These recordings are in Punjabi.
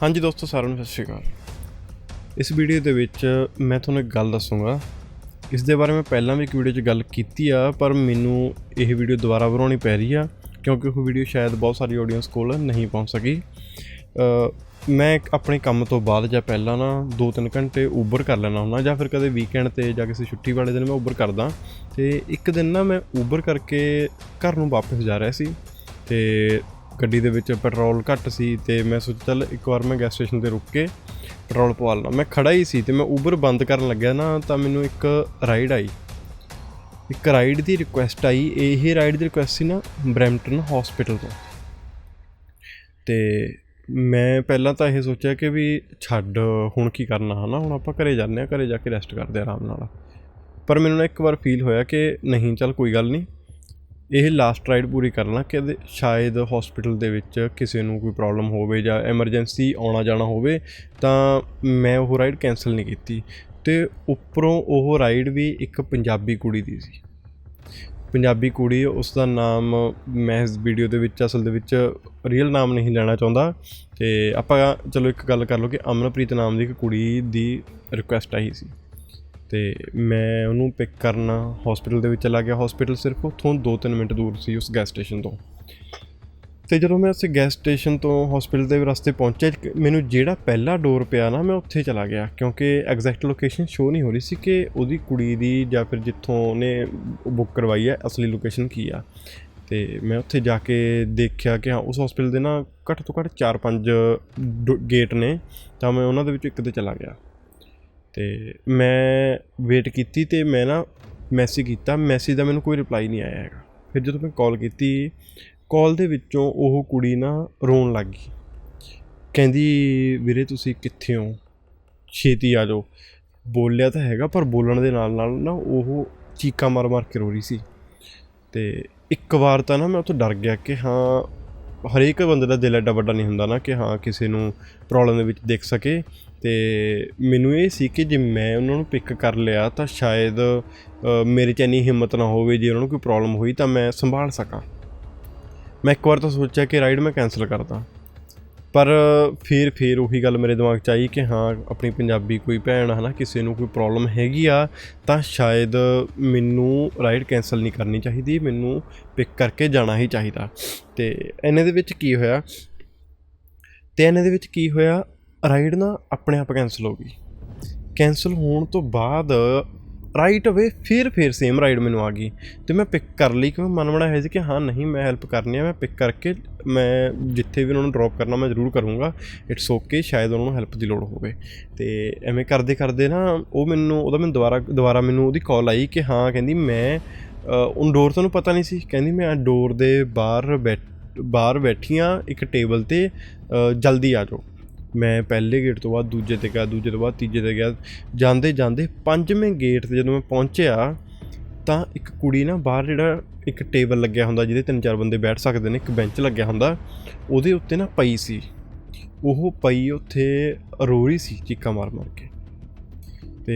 ਹਾਂਜੀ ਦੋਸਤੋ, ਸਾਰਿਆਂ ਨੂੰ ਸਤਿ ਸ਼੍ਰੀ ਅਕਾਲ। ਇਸ ਵੀਡੀਓ ਦੇ ਵਿੱਚ ਮੈਂ ਤੁਹਾਨੂੰ ਇੱਕ ਗੱਲ ਦੱਸੂਗਾ। ਇਸ ਦੇ ਬਾਰੇ ਮੈਂ ਪਹਿਲਾਂ ਵੀ ਇੱਕ ਵੀਡੀਓ 'ਚ ਗੱਲ ਕੀਤੀ ਆ, ਪਰ ਮੈਨੂੰ ਇਹ ਵੀਡੀਓ ਦੁਬਾਰਾ ਬਣਾਉਣੀ ਪੈ ਰਹੀ ਆ, ਕਿਉਂਕਿ ਉਹ ਵੀਡੀਓ ਸ਼ਾਇਦ ਬਹੁਤ ਸਾਰੀ ਆਡੀਅנס ਕੋਲ ਨਹੀਂ ਪਹੁੰਚ ਸਕੀ। ਮੈਂ ਆਪਣੇ ਕੰਮ ਤੋਂ ਬਾਅਦ ਜਾਂ ਪਹਿਲਾਂ ਨਾ 2-3 ਘੰਟੇ ਉਬਰ ਕਰ ਲੈਣਾ ਹੁੰਦਾ, ਜਾਂ ਫਿਰ ਕਦੇ ਵੀਕਐਂਡ ਤੇ ਜਾਂ ਕਿਸੇ ਛੁੱਟੀ ਵਾਲੇ ਦਿਨ ਮੈਂ ਉਬਰ ਕਰਦਾ। ਤੇ ਇੱਕ ਦਿਨ ਨਾ ਮੈਂ ਉਬਰ ਕਰਕੇ ਘਰ ਨੂੰ ਵਾਪਸ ਜਾ ਰਿਹਾ ਸੀ। ਤੇ ਗੱਡੀ ਦੇ ਵਿੱਚ ਪੈਟਰੋਲ ਘੱਟ ਸੀ ਤੇ ਮੈਂ ਸੋਚਿਆ, ਚੱਲ ਇੱਕ ਵਾਰ ਮੈਂ ਗੈਸ ਸਟੇਸ਼ਨ ਤੇ ਰੁਕ ਕੇ ਪੈਟਰੋਲ ਪਵਾ ਲਵਾਂ ਮੈਂ ਖੜਾ ਹੀ ਸੀ ਤੇ ਮੈਂ ਉਬਰ ਬੰਦ ਕਰਨ ਲੱਗਿਆ ਨਾ, ਤਾਂ ਮੈਨੂੰ ਇੱਕ ਰਾਈਡ ਆਈ। ਇੱਕ ਰਾਈਡ ਦੀ ਰਿਕੁਐਸਟ ਆਈ। ਇਹ ਰਾਈਡ ਦੀ ਰਿਕੁਐਸਟ ਸੀ ਨਾ ਬਰੈਂਪਟਨ ਹਸਪੀਟਲ ਤੋਂ। ਤੇ ਮੈਂ ਪਹਿਲਾਂ ਤਾਂ ਇਹ ਸੋਚਿਆ ਕਿ ਵੀ ਛੱਡ, ਹੁਣ ਕੀ ਕਰਨਾ, ਹਨਾ? ਹੁਣ ਆਪਾਂ ਘਰੇ ਜਾਂਦੇ ਆ ਘਰੇ ਜਾ ਕੇ ਰੈਸਟ ਕਰਦੇ ਆਰਾਮ ਨਾਲ। ਪਰ ਮੈਨੂੰ ਨਾ ਇੱਕ ਵਾਰ ਫੀਲ ਹੋਇਆ ਕਿ ਨਹੀਂ, ਚੱਲ ਕੋਈ ਗੱਲ ਨਹੀਂ। ਇਹ ਲਾਸਟ ਰਾਈਡ ਪੂਰੀ ਕਰਨਾ ਕਿ ਇਹਦੇ- ਸ਼ਾਇਦ ਹਸਪੀਟਲ ਦੇ ਵਿੱਚ ਕਿਸੇ ਨੂੰ ਕੋਈ ਪ੍ਰੋਬਲਮ ਹੋਵੇ ਜਾਂ ਐਮਰਜੈਂਸੀ ਆਉਣਾ ਜਾਣਾ ਹੋਵੇ, ਤਾਂ ਮੈਂ ਉਹ ਰਾਈਡ ਕੈਨਸਲ ਨਹੀਂ ਕੀਤੀ। ਤੇ ਉੱਪਰੋਂ ਉਹ ਰਾਈਡ ਵੀ ਇੱਕ ਪੰਜਾਬੀ ਕੁੜੀ ਦੀ ਸੀ। ਪੰਜਾਬੀ ਕੁੜੀ ਉਸ ਦਾ ਨਾਮ ਮੈਂ ਇਸ ਵੀਡੀਓ ਦੇ ਵਿੱਚ, ਅਸਲ ਦੇ ਵਿੱਚ ਰੀਅਲ ਨਾਮ ਨਹੀਂ ਲੈਣਾ ਚਾਹੁੰਦਾ। ਤੇ ਆਪਾਂ ਚਲੋ ਇੱਕ ਗੱਲ ਕਰ ਲਓ ਕਿ ਅਮਨਪ੍ਰੀਤ ਨਾਮ ਦੀ ਇੱਕ ਕੁੜੀ ਦੀ ਰਿਕੁਐਸਟ ਆਈ ਸੀ। ਤੇ ਮੈਂ ਉਹਨੂੰ ਪਿਕ ਕਰਨਾ ਹਸਪੀਟਲ ਦੇ ਵਿੱਚ ਚਲਾ ਗਿਆ। ਹਸਪੀਟਲ ਸਿਰਫ ਉੱਥੋਂ 2-3 ਮਿੰਟ ਦੂਰ ਸੀ, ਉਸ ਗੈਸ ਸਟੇਸ਼ਨ ਤੋਂ। ਤੇ ਜਦੋਂ ਮੈਂ ਉਸ ਗੈਸ ਸਟੇਸ਼ਨ ਤੋਂ ਹਸਪੀਟਲ ਦੇ ਰਸਤੇ ਪਹੁੰਚਿਆ, ਇੱਕ- ਮੈਨੂੰ ਜਿਹੜਾ ਪਹਿਲਾ ਡੋਰ ਪਿਆ ਨਾ, ਮੈਂ ਉੱਥੇ ਚਲਾ ਗਿਆ। ਕਿਉਂਕਿ ਐਗਜ਼ੈਕਟ ਲੋਕੇਸ਼ਨ ਸ਼ੋ ਨਹੀਂ ਹੋ ਰਹੀ ਸੀ ਕਿ ਉਹਦੀ ਕੁੜੀ ਦੀ ਜਾਂ ਫਿਰ ਜਿੱਥੋਂ ਉਹਨੇ ਬੁੱਕ ਕਰਵਾਈ ਹੈ, ਅਸਲੀ ਲੋਕੇਸ਼ਨ ਕੀ ਆ। ਤੇ ਮੈਂ ਉੱਥੇ ਜਾ ਕੇ ਦੇਖਿਆ ਕਿ ਹਾਂ, ਉਸ ਹਸਪੀਟਲ ਦੇ ਨਾ ਘੱਟ ਤੋਂ ਘੱਟ 4-5 ਗੇਟ ਨੇ, ਤਾਂ ਮੈਂ ਉਹਨਾਂ ਦੇ ਵਿੱਚੋਂ ਇੱਕ ਤੇ ਚਲਾ ਗਿਆ। ਤੇ ਮੈਂ ਵੇਟ ਕੀਤੀ ਤੇ ਮੈਂ ਨਾ ਮੈਸੇਜ ਕੀਤਾ। ਮੈਸੇਜ ਦਾ ਮੈਨੂੰ ਕੋਈ ਰਿਪਲਾਈ ਨਹੀਂ ਆਇਆ ਹੈਗਾ। ਫਿਰ ਜਦੋਂ ਮੈਂ ਕਾਲ ਕੀਤੀ ਕਾਲ ਦੇ ਵਿੱਚੋਂ ਉਹ ਕੁੜੀ ਨਾ ਰੋਣ ਲੱਗ ਗਈ। ਕਹਿੰਦੀ, ਵੀਰੇ ਤੁਸੀਂ ਕਿੱਥੇ ਹੋ? ਛੇਤੀ ਆ ਜਾਓ। ਬੋਲਿਆ ਤਾਂ ਹੈਗਾ, ਪਰ ਬੋਲਣ ਦੇ ਨਾਲ ਨਾਲ ਨਾ ਉਹ ਚੀਕਾਂ ਮਾਰ ਮਾਰ ਕੇ ਰੋ ਰਹੀ ਸੀ। ਤੇ ਇੱਕ ਵਾਰ ਤਾਂ ਨਾ ਮੈਂ ਉੱਥੋਂ ਡਰ ਗਿਆ ਕਿ ਹਾਂ ਹਰੇਕ ਬੰਦੇ ਦਾ ਦਿਲ ਐਡਾ ਵੱਡਾ ਨਹੀਂ ਹੁੰਦਾ ਨਾ ਕਿ ਹਾਂ ਕਿਸੇ ਨੂੰ ਪ੍ਰੋਬਲਮ ਦੇ ਵਿੱਚ ਦੇਖ ਸਕੇ। ਤੇ ਮੈਨੂੰ ਇਹ ਸੀ ਕਿ ਜੇ ਮੈਂ ਉਹਨਾਂ ਨੂੰ ਪਿਕ ਕਰ ਲਿਆ ਤਾਂ ਸ਼ਾਇਦ ਮੇਰੇ 'ਚ ਇੰਨੀ ਹਿੰਮਤ ਨਾ ਹੋਵੇ ਜੇ ਉਹਨਾਂ ਨੂੰ ਕੋਈ ਪ੍ਰੋਬਲਮ ਹੋਈ ਤਾਂ ਮੈਂ ਸੰਭਾਲ ਸਕਾਂ। ਮੈਂ ਇੱਕ ਵਾਰ ਤਾਂ ਸੋਚਿਆ ਕਿ ਰਾਈਡ ਮੈਂ ਕੈਨਸਲ ਕਰਦਾ। ਪਰ ਫਿਰ ਫਿਰ ਉਹੀ ਗੱਲ ਮੇਰੇ ਦਿਮਾਗ 'ਚ ਆਈ ਕਿ ਹਾਂ, ਆਪਣੀ ਪੰਜਾਬੀ ਕੋਈ ਭੈਣ ਹਨਾ, ਕਿਸੇ ਨੂੰ ਕੋਈ ਪ੍ਰੋਬਲਮ ਹੈਗੀ ਆ, ਤਾਂ ਸ਼ਾਇਦ ਮੈਨੂੰ ਰਾਈਡ ਕੈਨਸਲ ਨਹੀਂ ਕਰਨੀ ਚਾਹੀਦੀ, ਮੈਨੂੰ ਪਿਕ ਕਰਕੇ ਜਾਣਾ ਹੀ ਚਾਹੀਦਾ। ਤੇ ਇਹਨਾਂ ਦੇ ਵਿੱਚ ਕੀ ਹੋਇਆ? ਤੇ ਇਹਨਾਂ ਦੇ ਵਿੱਚ ਕੀ ਹੋਇਆ? ਰਾਈਡ ਨਾ ਆਪਣੇ ਆਪ ਕੈਨਸਲ ਹੋ ਗਈ। ਕੈਨਸਲ ਹੋਣ ਤੋਂ ਬਾਅਦ ਰਾਈਟ ਅਵੇ ਫਿਰ ਫਿਰ ਸੇਮ ਰਾਈਡ ਮੈਨੂੰ ਆ ਗਈ। ਤੇ ਮੈਂ ਪਿਕ ਕਰ ਲਈ ਕਿਉਂਕਿ ਮਨ ਬਣਾਇਆ ਹੈ ਸੀ ਕਿ ਹਾਂ, ਨਹੀਂ, ਮੈਂ ਹੈਲਪ ਕਰਨੀ ਆ, ਮੈਂ ਪਿਕ ਕਰਕੇ ਮੈਂ ਜਿੱਥੇ ਵੀ ਉਹਨਾਂ ਨੂੰ ਡ੍ਰੌਪ ਕਰਨਾ, ਮੈਂ ਜ਼ਰੂਰ ਕਰੂੰਗਾ। ਇਟਸ ਓਕੇ ਸ਼ਾਇਦ ਉਹਨਾਂ ਨੂੰ ਹੈਲਪ ਦੀ ਲੋੜ ਹੋਵੇ। ਤੇ ਐਵੇਂ ਕਰਦੇ ਕਰਦੇ ਨਾ, ਉਹ ਮੈਨੂੰ, ਉਹਦਾ ਮੈਨੂੰ ਦੁਬਾਰਾ ਦੁਬਾਰਾ ਮੈਨੂੰ ਉਹਦੀ ਕਾਲ ਆਈ ਕਿ ਹਾਂ, ਕਹਿੰਦੀ ਮੈਂ ਉਹ ਡੋਰ ਤੁਹਾਨੂੰ ਪਤਾ ਨਹੀਂ ਸੀ, ਕਹਿੰਦੀ ਮੈਂ ਡੋਰ ਦੇ ਬਾਹਰ ਬੈਠ, ਬਾਹਰ ਬੈਠੀਆਂ ਇੱਕ ਟੇਬਲ ਤੇ ਜਲਦੀ ਆ ਜਾਓ। ਮੈਂ ਪਹਿਲੇ ਗੇਟ ਤੋਂ ਬਾਅਦ ਦੂਜੇ ਤੇ ਗਿਆ, ਦੂਜੇ ਤੋਂ ਬਾਅਦ ਤੀਜੇ ਤੇ ਗਿਆ। ਜਾਂਦੇ ਜਾਂਦੇ ਪੰਜਵੇਂ ਗੇਟ ਤੇ ਜਦੋਂ ਮੈਂ ਪਹੁੰਚਿਆ, ਤਾਂ ਇੱਕ ਕੁੜੀ ਨਾ ਬਾਹਰ ਜਿਹੜਾ ਇੱਕ ਟੇਬਲ ਲੱਗਿਆ ਹੁੰਦਾ, ਜਿਹਦੇ ਤਿੰਨ ਚਾਰ ਬੰਦੇ ਬੈਠ ਸਕਦੇ ਨੇ, ਇੱਕ ਬੈਂਚ ਲੱਗਿਆ ਹੁੰਦਾ, ਉਹਦੇ ਉੱਤੇ ਨਾ ਪਈ ਸੀ। ਉਹ ਪਈ ਉੱਥੇ ਰੋ ਰਹੀ ਸੀ, ਚੀਕਾਂ ਮਾਰ ਮਾਰ ਕੇ। ਤੇ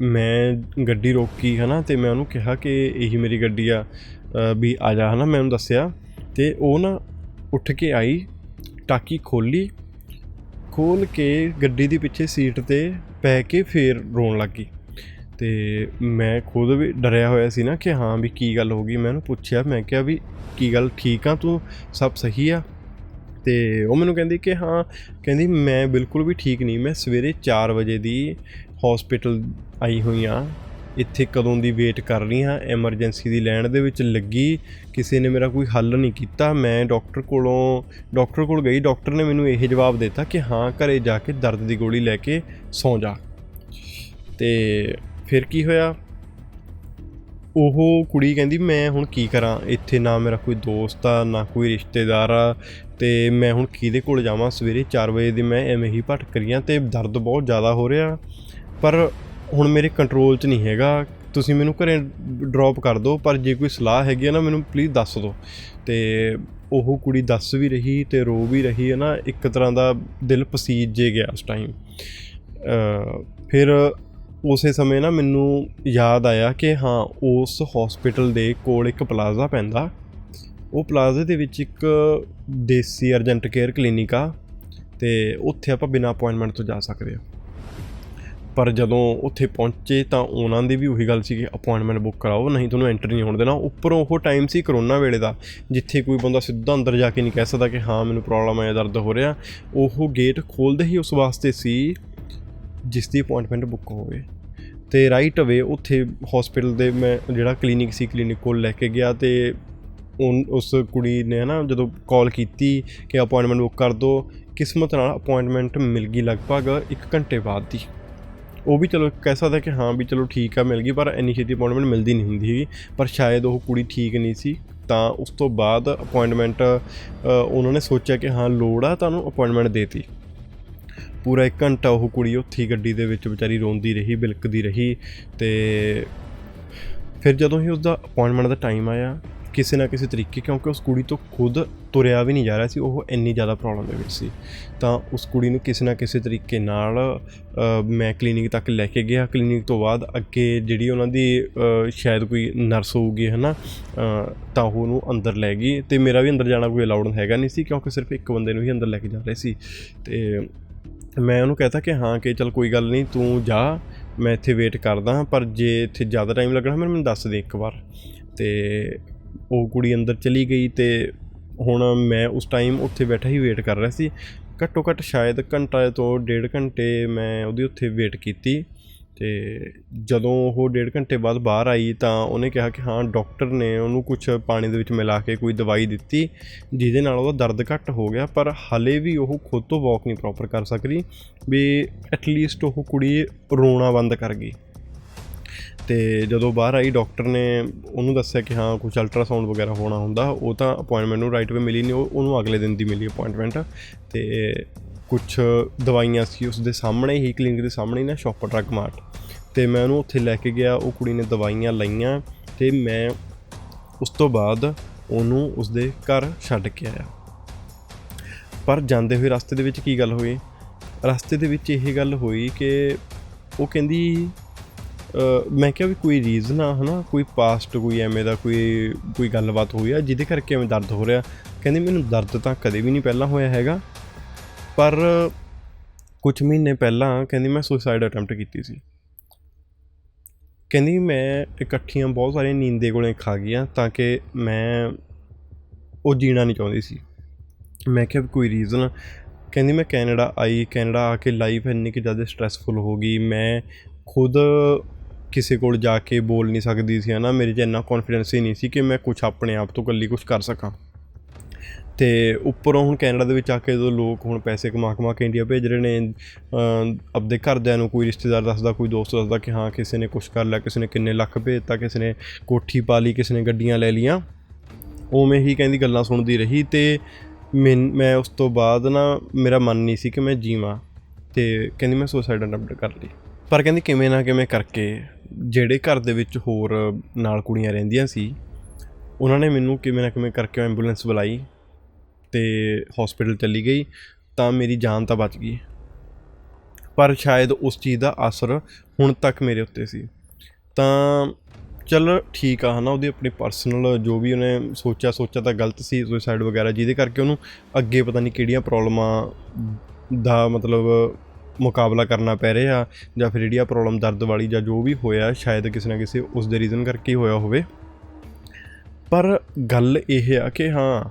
ਮੈਂ ਗੱਡੀ ਰੋਕੀ, ਹਨਾ, ਤੇ ਮੈਂ ਉਹਨੂੰ ਕਿਹਾ ਕਿ ਇਹੀ ਮੇਰੀ ਗੱਡੀ ਆ ਵੀ ਆ ਜਾ, ਹਨਾ, ਮੈਂ ਉਹਨੂੰ ਦੱਸਿਆ। ਤੇ ਉਹ ਨਾ ਉੱਠ ਕੇ ਆਈ, ਟਾਕੀ ਖੋਲੀ ਖੋਲ ਕੇ ਗੱਡੀ ਦੀ ਪਿੱਛੇ ਸੀਟ ਤੇ ਪੈ ਕੇ ਫੇਰ ਰੋਣ ਲੱਗ ਗਈ। ਤੇ ਮੈਂ ਖੁਦ ਵੀ ਡਰਿਆ ਹੋਇਆ ਸੀ ਨਾ ਕਿ ਹਾਂ ਵੀ ਕੀ ਗੱਲ ਹੋ ਗਈ। ਮੈਂ ਉਹਨੂੰ ਪੁੱਛਿਆ, ਮੈਂ ਕਿਹਾ ਵੀ ਕੀ ਗੱਲ ਠੀਕ ਆ? ਤੂੰ ਸਭ ਸਹੀ ਆ? ਤੇ ਉਹ ਮੈਨੂੰ ਕਹਿੰਦੀ ਕਿ ਹਾਂ, ਕਹਿੰਦੀ ਮੈਂ ਬਿਲਕੁਲ ਵੀ ਠੀਕ ਨਹੀਂ। ਮੈਂ ਸਵੇਰੇ 4 ਵਜੇ ਦੀ ਹਸਪੀਟਲ ਆਈ ਹੋਈ ਆ। ਇੱਥੇ ਕਦੋਂ ਦੀ ਵੇਟ ਕਰ ਰਹੀ ਹਾਂ ਐਮਰਜੈਂਸੀ ਦੀ ਲੈਣ ਦੇ ਵਿੱਚ ਲੱਗੀ, ਕਿਸੇ ਨੇ ਮੇਰਾ ਕੋਈ ਹੱਲ ਨਹੀਂ ਕੀਤਾ, ਮੈਂ ਡਾਕਟਰ ਕੋਲੋਂ ਡਾਕਟਰ ਕੋਲ ਗਈ ਡਾਕਟਰ ਨੇ ਮੈਨੂੰ ਇਹ ਜਵਾਬ ਦਿੱਤਾ ਕਿ ਹਾਂ, ਘਰੇ ਜਾ ਕੇ ਦਰਦ ਦੀ ਗੋਲੀ ਲੈ ਕੇ ਸੌਂ ਜਾ। ਤੇ ਫਿਰ ਕੀ ਹੋਇਆ? ਉਹ ਕੁੜੀ ਕਹਿੰਦੀ, ਮੈਂ ਹੁਣ ਕੀ ਕਰਾਂ? ਇੱਥੇ ਨਾ ਮੇਰਾ ਕੋਈ ਦੋਸਤ ਆ, ਨਾ ਕੋਈ ਰਿਸ਼ਤੇਦਾਰ ਆ ਤੇ ਮੈਂ ਹੁਣ ਕਿਹਦੇ ਕੋਲ ਜਾਵਾਂ? ਸਵੇਰੇ 4 ਵਜੇ ਦੀ ਮੈਂ ਐਵੇਂ ਹੀ ਭਟਕ ਰਹੀ ਹਾਂ ਤੇ ਦਰਦ ਬਹੁਤ ਜ਼ਿਆਦਾ ਹੋ ਰਿਹਾ। ਪਰ ਹੁਣ ਮੇਰੇ ਕੰਟਰੋਲ 'ਚ ਨਹੀਂ ਹੈਗਾ, ਤੁਸੀਂ ਮੈਨੂੰ ਘਰੇ ਡ੍ਰੌਪ ਕਰ ਦਿਓ, ਪਰ ਜੇ ਕੋਈ ਸਲਾਹ ਹੈਗੀ ਹੈ ਨਾ, ਮੈਨੂੰ ਪਲੀਜ਼ ਦੱਸ ਦਿਓ। ਤੇ ਉਹ ਕੁੜੀ ਦੱਸ ਵੀ ਰਹੀ ਤੇ ਰੋ ਵੀ ਰਹੀ ਹੈ ਨਾ, ਇੱਕ ਤਰ੍ਹਾਂ ਦਾ ਦਿਲ ਪਸੀਜ ਜੇ ਗਿਆ ਉਸ ਟਾਈਮ ਫਿਰ ਉਸੇ ਸਮੇਂ ਨਾ ਮੈਨੂੰ ਯਾਦ ਆਇਆ ਕਿ ਹਾਂ, ਉਸ ਹਸਪੀਟਲ ਦੇ ਕੋਲ ਇੱਕ ਪਲਾਜ਼ਾ ਪੈਂਦਾ। ਉਹ ਪਲਾਜ਼ੇ ਦੇ ਵਿੱਚ ਇੱਕ ਦੇਸੀ ਅਰਜੈਂਟ ਕੇਅਰ ਕਲੀਨਿਕ ਆ, ਤੇ ਉੱਥੇ ਆਪਾਂ ਬਿਨਾਂ ਅਪਾਇੰਟਮੈਂਟ ਤੋਂ ਜਾ ਸਕਦੇ ਆ। ਪਰ ਜਦੋਂ ਉੱਥੇ ਪਹੁੰਚੇ ਤਾਂ ਉਹਨਾਂ ਦੀ ਵੀ ਉਹੀ ਗੱਲ ਸੀ ਕਿ ਅਪਾਇੰਟਮੈਂਟ ਬੁੱਕ ਕਰਾਓ, ਨਹੀਂ ਤੁਹਾਨੂੰ ਐਂਟਰ ਨਹੀਂ ਹੋਣ ਦੇਣਾ। ਉੱਪਰੋਂ ਉਹ ਟਾਈਮ ਸੀ ਕਰੋਨਾ ਵੇਲੇ ਦਾ, ਜਿੱਥੇ ਕੋਈ ਬੰਦਾ ਸਿੱਧਾ ਅੰਦਰ ਜਾ ਕੇ ਨਹੀਂ ਕਹਿ ਸਕਦਾ ਕਿ ਹਾਂ, ਮੈਨੂੰ ਪ੍ਰੋਬਲਮ ਹੈ, ਦਰਦ ਹੋ ਰਿਹਾ। ਉਹ ਗੇਟ ਖੋਲਦੇ ਹੀ ਉਸ ਵਾਸਤੇ ਸੀ ਜਿਸ ਦੀ ਅਪਾਇੰਟਮੈਂਟ ਬੁੱਕ ਹੋਵੇ। ਤੇ ਰਾਈਟ ਅਵੇ ਉੱਥੇ ਹਸਪੀਟਲ ਦੇ ਮੈਂ ਜਿਹੜਾ ਕਲੀਨਿਕ ਸੀ ਕਲੀਨਿਕ ਕੋਲ ਲੈ ਕੇ ਗਿਆ ਤੇ ਉਨ, ਉਸ ਕੁੜੀ ਨੇ ਨਾ ਜਦੋਂ ਕਾਲ ਕੀਤੀ ਕਿ ਅਪਾਇੰਟਮੈਂਟ ਬੁੱਕ ਕਰ ਦਿਓ ਕਿਸਮਤ ਨਾਲ ਅਪਾਇੰਟਮੈਂਟ ਮਿਲ ਗਈ ਲਗਭਗ 1 ਘੰਟੇ ਬਾਅਦ ਦੀ। ਉਹ ਵੀ ਚਲੋ ਕਹਿ ਸਕਦਾ ਕਿ ਹਾਂ ਵੀ ਚਲੋ ਠੀਕ ਆ, ਮਿਲ ਗਈ, ਪਰ ਇੰਨੀ ਛੇਤੀ ਅਪਾਇੰਟਮੈਂਟ ਮਿਲਦੀ ਨਹੀਂ ਹੁੰਦੀ ਹੈਗੀ। ਪਰ ਸ਼ਾਇਦ ਉਹ ਕੁੜੀ ਠੀਕ ਨਹੀਂ ਸੀ, ਤਾਂ ਉਸ ਤੋਂ ਬਾਅਦ ਅਪਾਇੰਟਮੈਂਟ ਉਹਨਾਂ ਨੇ ਸੋਚਿਆ ਕਿ ਹਾਂ ਲੋੜ ਆ ਤੁਹਾਨੂੰ ਅਪਾਇੰਟਮੈਂਟ ਦੇਤੀ। ਪੂਰਾ 1 ਘੰਟਾ ਉਹ ਕੁੜੀ ਉੱਥੇ ਗੱਡੀ ਦੇ ਵਿੱਚ ਵਿਚਾਰੀ ਰੋਂਦੀ ਰਹੀ, ਬਿਲਕਦੀ ਰਹੀ ਤੇ ਫਿਰ ਜਦੋਂ ਹੀ ਉਸਦਾ ਅਪਾਇੰਟਮੈਂਟ ਦਾ ਟਾਈਮ ਆਇਆ ਕਿਸੇ ਨਾ ਕਿਸੇ ਤਰੀਕੇ, ਕਿਉਂਕਿ ਉਸ ਕੁੜੀ ਤੋਂ ਖੁਦ ਤੁਰਿਆ ਵੀ ਨਹੀਂ ਜਾ ਰਿਹਾ ਸੀ, ਉਹ ਇੰਨੀ ਜ਼ਿਆਦਾ ਪ੍ਰੋਬਲਮ ਦੇ ਵਿੱਚ ਸੀ। ਤਾਂ ਉਸ ਕੁੜੀ ਨੂੰ ਕਿਸੇ ਨਾ ਕਿਸੇ ਤਰੀਕੇ ਨਾਲ ਮੈਂ ਕਲੀਨਿਕ ਤੱਕ ਲੈ ਕੇ ਗਿਆ। ਕਲੀਨਿਕ ਤੋਂ ਬਾਅਦ ਅੱਗੇ ਜਿਹੜੀ ਉਹਨਾਂ ਦੀ ਸ਼ਾਇਦ ਕੋਈ ਨਰਸ ਹੋਊਗੀ ਹੈ ਨਾ ਤਾਂ ਉਹ ਉਹਨੂੰ ਅੰਦਰ ਲੈ ਗਈ। ਤੇ ਮੇਰਾ ਵੀ ਅੰਦਰ ਜਾਣਾ ਕੋਈ ਅਲਾਉਡ ਹੈਗਾ ਨਹੀਂ ਸੀ, ਕਿਉਂਕਿ ਸਿਰਫ ਇੱਕ ਬੰਦੇ ਨੂੰ ਹੀ ਅੰਦਰ ਲੈ ਕੇ ਜਾ ਰਹੇ ਸੀ। ਤੇ ਮੈਂ ਉਹਨੂੰ ਕਹਤਾ ਕਿ ਹਾਂ, ਕਿ ਚਲ ਕੋਈ ਗੱਲ ਨਹੀਂ, ਤੂੰ ਜਾ, ਮੈਂ ਇੱਥੇ ਵੇਟ ਕਰਦਾ ਹਾਂ, ਪਰ ਜੇ ਇੱਥੇ ਜ਼ਿਆਦਾ ਟਾਈਮ ਲੱਗਣਾ ਮੈਨੂੰ ਦੱਸ ਦੇ ਇੱਕ ਵਾਰ। ਤੇ ਉਹ ਕੁੜੀ ਅੰਦਰ ਚਲੀ ਗਈ ਤੇ ਹੁਣ ਮੈਂ ਉਸ ਟਾਈਮ ਉੱਥੇ ਬੈਠਾ ਹੀ ਵੇਟ ਕਰ ਰਿਹਾ ਸੀ। ਘੱਟੋ ਘੱਟ ਸ਼ਾਇਦ ਘੰਟਾ ਤੋਂ ਡੇਢ ਘੰਟੇ ਮੈਂ ਉਹਦੀ ਉੱਥੇ ਵੇਟ ਕੀਤੀ ਤੇ ਜਦੋਂ ਉਹ ਡੇਢ ਘੰਟੇ ਬਾਅਦ ਬਾਹਰ ਆਈ ਤਾਂ ਉਹਨੇ ਕਿਹਾ ਕਿ ਹਾਂ ਡਾਕਟਰ ਨੇ ਉਹਨੂੰ ਕੁਝ ਪਾਣੀ ਦੇ ਵਿੱਚ ਮਿਲਾ ਕੇ ਕੋਈ ਦਵਾਈ ਦਿੱਤੀ, ਜਿਹਦੇ ਨਾਲ ਉਹਦਾ ਦਰਦ ਘੱਟ ਹੋ ਗਿਆ, ਪਰ ਹਲੇ ਵੀ ਉਹ ਖੁਦ ਤੋਂ ਵਾਕ ਨਹੀਂ ਪ੍ਰੋਪਰ ਕਰ ਸਕਦੀ ਵੀ ਐਟਲੀਸਟ ਉਹ ਕੁੜੀ ਰੋਣਾ ਬੰਦ ਕਰ ਗਈ। ਤੇ ਜਦੋਂ ਬਾਹਰ ਆਈ, ਡਾਕਟਰ ਨੇ ਉਹਨੂੰ ਦੱਸਿਆ ਕਿ ਹਾਂ ਕੁਝ ਅਲਟਰਾਸਾਊਂਡ ਵਗੈਰਾ ਹੋਣਾ ਹੁੰਦਾ, ਉਹ ਤਾਂ ਅਪਾਇੰਟਮੈਂਟ ਨੂੰ ਰਾਈਟ ਵੇ ਮਿਲੀ ਨਹੀਂ ਉਹਨੂੰ ਅਗਲੇ ਦਿਨ ਦੀ ਮਿਲੀ ਅਪਾਇੰਟਮੈਂਟ ਤੇ ਕੁਝ ਦਵਾਈਆਂ ਸੀ ਉਸ ਦੇ ਸਾਹਮਣੇ ਹੀ ਕਲੀਨਿਕ ਦੇ ਸਾਹਮਣੇ ਹੀ ਨਾ ਸ਼ਾਪ ਡਰੱਗ ਮਾਰਟ ਤੇ ਮੈਂ ਉਹਨੂੰ ਉੱਥੇ ਲੈ ਕੇ ਗਿਆ, ਉਹ ਕੁੜੀ ਨੇ ਦਵਾਈਆਂ ਲਈਆਂ ਤੇ ਮੈਂ ਉਸ ਤੋਂ ਬਾਅਦ ਉਹਨੂੰ ਉਸਦੇ ਘਰ ਛੱਡ ਕੇ ਆਇਆ। ਪਰ ਜਾਂਦੇ ਹੋਏ ਰਸਤੇ ਦੇ ਵਿੱਚ ਕੀ ਗੱਲ ਹੋਈ? ਰਸਤੇ ਦੇ ਵਿੱਚ ਇਹ ਗੱਲ ਹੋਈ ਕਿ ਉਹ ਕਹਿੰਦੀ ਮੈਂ ਕਿਹਾ ਵੀ ਕੋਈ ਰੀਜ਼ਨ ਆ, ਹਨਾ? ਕੋਈ ਪਾਸਟ ਕੋਈ ਐਵੇਂ ਦਾ ਕੋਈ ਕੋਈ ਗੱਲਬਾਤ ਹੋਈ ਆ, ਜਿਹਦੇ ਕਰਕੇ ਐਵੇਂ ਦਰਦ ਹੋ ਰਿਹਾ। ਕਹਿੰਦੀ ਮੈਨੂੰ ਦਰਦ ਤਾਂ ਕਦੇ ਵੀ ਨਹੀਂ ਪਹਿਲਾਂ ਹੋਇਆ ਹੈਗਾ। ਪਰ ਕੁਝ ਮਹੀਨੇ ਪਹਿਲਾਂ ਕਹਿੰਦੀ ਮੈਂ ਸੁਸਾਈਡ ਅਟੈਂਪਟ ਕੀਤੀ ਸੀ। ਕਹਿੰਦੀ ਮੈਂ ਇਕੱਠੀਆਂ ਬਹੁਤ ਸਾਰੀਆਂ ਨੀਂਦੇ ਕੋਲੇ ਖਾ ਗਈਆਂ ਤਾਂ ਕਿ ਮੈਂ ਉਹ ਜੀਣਾ ਨਹੀਂ ਚਾਹੁੰਦੀ ਸੀ। ਮੈਂ ਕਿਹਾ ਵੀ ਕੋਈ ਰੀਜ਼ਨ ਕਹਿੰਦੀ ਮੈਂ ਕੈਨੇਡਾ ਆਈ, ਕੈਨੇਡਾ ਆ ਕੇ ਲਾਈਫ ਇੰਨੀ ਕਿ ਜ਼ਿਆਦਾ ਸਟ੍ਰੈਸਫੁਲ ਹੋ ਗਈ। ਮੈਂ ਖੁਦ ਕਿਸੇ ਕੋਲ ਜਾ ਕੇ ਬੋਲ ਨਹੀਂ ਸਕਦੀ ਸੀ, ਹਨਾ? ਮੇਰੇ 'ਚ ਇੰਨਾ ਕੌਨਫੀਡੈਂਸ ਹੀ ਨਹੀਂ ਸੀ ਕਿ ਮੈਂ ਕੁਝ ਆਪਣੇ ਆਪ ਤੋਂ ਇਕੱਲੀ ਕੁਝ ਕਰ ਸਕਾਂ। ਤੇ ਉੱਪਰੋਂ ਹੁਣ ਕੈਨੇਡਾ ਦੇ ਵਿੱਚ ਆ ਕੇ ਜਦੋਂ ਲੋਕ ਹੁਣ ਪੈਸੇ ਕਮਾ ਕਮਾ ਕੇ ਇੰਡੀਆ ਭੇਜ ਰਹੇ ਨੇ ਅਮ ਆਪਦੇ ਘਰਦਿਆਂ ਨੂੰ ਕੋਈ ਰਿਸ਼ਤੇਦਾਰ ਦੱਸਦਾ, ਕੋਈ ਦੋਸਤ ਦੱਸਦਾ ਕਿ ਹਾਂ, ਕਿਸੇ ਨੇ ਕੁਝ ਕਰ ਲਿਆ, ਕਿਸੇ ਨੇ ਕਿੰਨੇ ਲੱਖ ਭੇਜਤਾ, ਕਿਸੇ ਨੇ ਕੋਠੀ ਪਾ ਲਈ, ਕਿਸੇ ਨੇ ਗੱਡੀਆਂ ਲੈ ਲੀਆਂ ਉਵੇਂ ਹੀ ਕਹਿੰਦੀ ਗੱਲਾਂ ਸੁਣਦੀ ਰਹੀ ਤੇ ਮੈਨ, ਮੈਂ ਉਸ ਤੋਂ ਬਾਅਦ ਨਾ ਮੇਰਾ ਮਨ ਨਹੀਂ ਸੀ ਕਿ ਮੈਂ ਜੀਵਾਂ। ਤੇ ਕਹਿੰਦੀ ਮੈਂ ਸੁਸਾਈਡ ਅਟੈਂਪਟ ਕਰ ਲਈ। ਪਰ ਕਹਿੰਦੀ ਕਿਵੇਂ ਨਾ ਕਿਵੇਂ ਕਰਕੇ ਜਿਹੜੇ ਘਰ ਦੇ ਵਿੱਚ ਹੋਰ ਨਾਲ ਕੁੜੀਆਂ ਰਹਿੰਦੀਆਂ ਸੀ, ਉਹਨਾਂ ਨੇ ਮੈਨੂੰ ਕਿਵੇਂ ਨਾ ਕਿਵੇਂ ਕਰਕੇ ਐਂਬੂਲੈਂਸ ਬੁਲਾਈ ਤੇ ਹਸਪੀਟਲ ਚਲੀ ਗਈ, ਤਾਂ ਮੇਰੀ ਜਾਨ ਤਾਂ ਬਚ ਗਈ। ਪਰ ਸ਼ਾਇਦ ਉਸ ਚੀਜ਼ ਦਾ ਅਸਰ ਹੁਣ ਤੱਕ ਮੇਰੇ ਉੱਤੇ ਸੀ। ਤਾਂ ਚੱਲ ਠੀਕ ਆ ਹਨਾ, ਉਹਦੀ ਆਪਣੀ ਪਰਸਨਲ ਜੋ ਵੀ ਉਹਨੇ ਸੋਚਿਆ ਸੋਚਿਆ ਤਾਂ ਗਲਤ ਸੀ ਸੁਸਾਈਡ ਵਗੈਰਾ ਜਿਹਦੇ ਕਰਕੇ ਉਹਨੂੰ ਅੱਗੇ ਪਤਾ ਨਹੀਂ ਕਿਹੜੀਆਂ ਪ੍ਰੋਬਲਮਾਂ ਦਾ ਮਤਲਬ ਮੁਕਾਬਲਾ ਕਰਨਾ ਪੈ ਰਿਹਾ ਜਾਂ ਫਿਰ ਜਿਹੜੀ ਆ ਪ੍ਰੋਬਲਮ ਦਰਦ ਵਾਲੀ ਜਾਂ ਜੋ ਵੀ ਹੋਇਆ, ਸ਼ਾਇਦ ਕਿਸੇ ਨਾ ਕਿਸੇ ਉਸ ਦੇ ਰੀਜ਼ਨ ਕਰਕੇ ਹੀ ਹੋਇਆ ਹੋਵੇ। ਪਰ ਗੱਲ ਇਹ ਆ ਕਿ ਹਾਂ,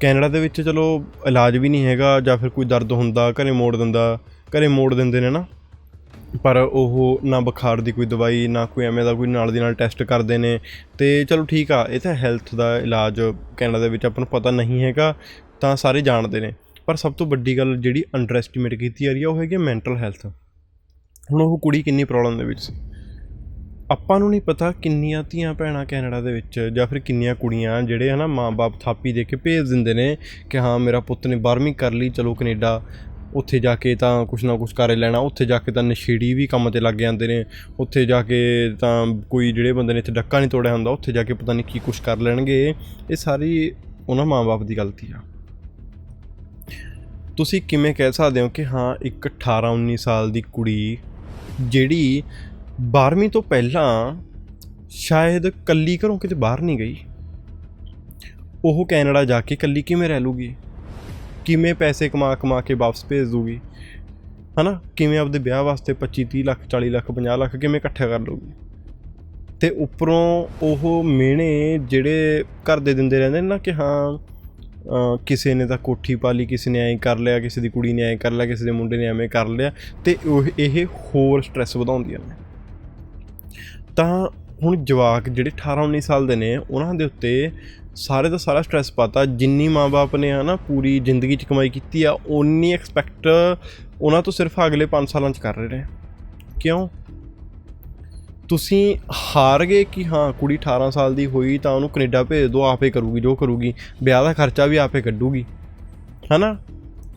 ਕੈਨੇਡਾ ਦੇ ਵਿੱਚ ਚਲੋ ਇਲਾਜ ਵੀ ਨਹੀਂ ਹੈਗਾ ਜਾਂ ਫਿਰ ਕੋਈ ਦਰਦ ਹੁੰਦਾ, ਘਰੇ ਮੋੜ ਦਿੰਦਾ, ਘਰੇ ਮੋੜ ਦਿੰਦੇ ਨੇ ਨਾ। ਪਰ ਉਹ ਨਾ ਬੁਖਾਰ ਦੀ ਕੋਈ ਦਵਾਈ, ਨਾ ਕੋਈ ਐਵੇਂ ਦਾ ਕੋਈ ਨਾਲ ਦੀ ਨਾਲ ਟੈਸਟ ਕਰਦੇ ਨੇ। ਤੇ ਚਲੋ ਠੀਕ ਆ, ਇਹ ਤਾਂ ਹੈਲਥ ਦਾ ਇਲਾਜ ਕੈਨੇਡਾ ਦੇ ਵਿੱਚ ਆਪਾਂ ਨੂੰ ਪਤਾ ਨਹੀਂ ਹੈਗਾ, ਤਾਂ ਸਾਰੇ ਜਾਣਦੇ ਨੇ। ਪਰ ਸਭ ਤੋਂ ਵੱਡੀ ਗੱਲ ਜਿਹੜੀ ਅੰਡਰ ਐਸਟੀਮੇਟ ਕੀਤੀ ਜਾ ਰਹੀ ਆ, ਉਹ ਹੈਗੀ ਮੈਂਟਲ ਹੈਲਥ ਹੁਣ ਉਹ ਕੁੜੀ ਕਿੰਨੀ ਪ੍ਰੋਬਲਮ ਦੇ ਵਿੱਚ ਸੀ। ਆਪਾਂ ਨੂੰ ਨਹੀਂ ਪਤਾ ਕਿੰਨੀਆਂ ਧੀਆਂ ਭੈਣਾਂ ਕੈਨੇਡਾ ਦੇ ਵਿੱਚ ਜਾਂ ਫਿਰ ਕਿੰਨੀਆਂ ਕੁੜੀਆਂ ਜਿਹੜੇ ਹਨਾ ਮਾਂ-ਬਾਪ ਥਾਪੀ ਦੇ ਕੇ ਭੇਜ ਦਿੰਦੇ ਨੇ ਕਿ ਹਾਂ, ਮੇਰਾ ਪੁੱਤ ਨੇ 12ਵੀਂ ਕਰ ਲਈ, ਚਲੋ ਕੈਨੇਡਾ, ਉੱਥੇ ਜਾ ਕੇ ਤਾਂ ਕੁਛ ਨਾ ਕੁਛ ਕਰ ਲੈਣਾ, ਉੱਥੇ ਜਾ ਕੇ ਤਾਂ ਨਸ਼ੇੜੀ ਵੀ ਕੰਮ ਤੇ ਲੱਗ ਜਾਂਦੇ ਨੇ, ਉੱਥੇ ਜਾ ਕੇ ਤਾਂ ਕੋਈ ਜਿਹੜੇ ਬੰਦੇ ਨੇ ਇੱਥੇ ਡੱਕਾ ਨਹੀਂ ਤੋੜਿਆ ਹੁੰਦਾ, ਉੱਥੇ ਜਾ ਕੇ ਪਤਾ ਨਹੀਂ ਕੀ ਕੁਛ ਕਰ ਲੈਣਗੇ। ਇਹ ਸਾਰੀ ਉਹਨਾਂ ਮਾਂ-ਬਾਪ ਦੀ ਗਲਤੀ ਆ। ਤੁਸੀਂ ਕਿਵੇਂ ਕਹਿ ਸਕਦੇ ਹੋ ਕਿ ਹਾਂ, ਇੱਕ 18 19 ਸਾਲ ਦੀ ਕੁੜੀ ਜਿਹੜੀ 12ਵੀਂ ਤੋਂ ਪਹਿਲਾਂ ਸ਼ਾਇਦ ਕੱਲੀ ਘਰੋਂ ਕਿਤੇ ਬਾਹਰ ਨਹੀਂ ਗਈ? ਉਹ ਕੈਨੇਡਾ ਜਾ ਕੇ ਕੱਲੀ ਕਿਵੇਂ ਰਹਿ ਲੂਗੀ? ਕਿਵੇਂ ਪੈਸੇ ਕਮਾ ਕਮਾ ਕੇ ਵਾਪਸ ਭੇਜ ਦੂਗੀ? ਹਨਾ? ਕਿਵੇਂ ਆਪਦੇ ਵਿਆਹ ਵਾਸਤੇ 25 30 ਲੱਖ 40 ਲੱਖ 50 ਲੱਖ ਕਿਵੇਂ ਇਕੱਠਾ ਕਰ ਲਊਗੀ ਤੇ ਉੱਪਰੋਂ ਉਹ ਮਿਹਣੇ ਜਿਹੜੇ ਘਰ ਦੇ ਦਿੰਦੇ ਰਹਿੰਦੇ ਨੇ ਨਾ ਕਿ ਹਾਂ ਕਿਸੇ ਨੇ ਤਾਂ ਕੋਠੀ ਪਾ ਲਈ ਕਿਸੇ ਨੇ ਐਂ ਕਰ ਲਿਆ, ਕਿਸੇ ਦੀ ਕੁੜੀ ਨੇ ਐਂ ਕਰ ਲਿਆ, ਕਿਸੇ ਦੇ ਮੁੰਡੇ ਨੇ ਐਵੇਂ ਕਰ ਲਿਆ ਤੇ ਉਹ ਇਹ ਹੋਰ ਸਟ੍ਰੈਸ ਵਧਾਉਂਦੀਆਂ ਨੇ। ਤਾਂ ਹੁਣ ਜਵਾਕ ਜਿਹੜੇ 18 19 ਸਾਲ ਦੇ ਨੇ, ਉਹਨਾਂ ਦੇ ਉੱਤੇ ਸਾਰੇ ਦਾ ਸਾਰਾ ਸਟ੍ਰੈਸ ਪਾਤਾ, ਜਿੰਨੀ ਮਾਪੇ ਨੇ ਹਨਾ ਪੂਰੀ ਜ਼ਿੰਦਗੀ 'ਚ ਕਮਾਈ ਕੀਤੀ ਆ, ਓਨੀ ਐਕਸਪੈਕਟ ਉਹਨਾਂ ਤੋਂ ਸਿਰਫ ਅਗਲੇ 5 ਸਾਲਾਂ 'ਚ ਕਰ ਰਹੇ ਨੇ। ਕਿਉਂ? ਤੁਸੀਂ ਹਾਰ ਗਏ ਕਿ ਹਾਂ, ਕੁੜੀ 18 ਸਾਲ ਦੀ ਹੋਈ ਤਾਂ ਉਹਨੂੰ ਕੈਨੇਡਾ ਭੇਜ ਦਿਓ, ਆਪੇ ਕਰੂਗੀ, ਜੋ ਕਰੂਗੀ। ਵਿਆਹ ਦਾ ਖਰਚਾ ਵੀ ਆਪੇ ਕੱਢੂਗੀ। ਹਨਾ?